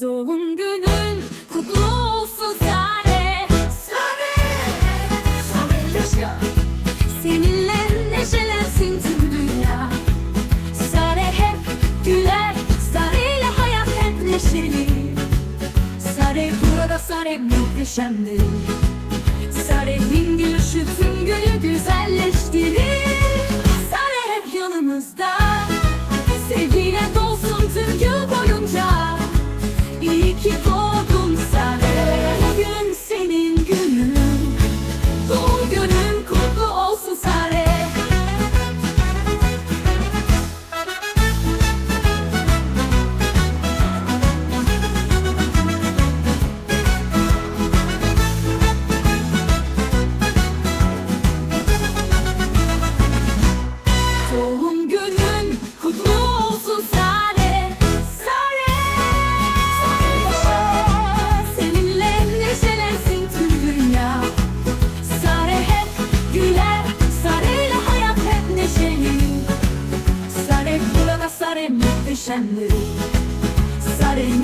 Doğum günün kutlu olsun Sare. Sare Sare yaşa. Seninle neşelensin tüm dünya. Sare hep güler Sare ile hayat hep neşeli. Sare burada Sare muhteşemdir. Sare'nin Sare muhteşemdir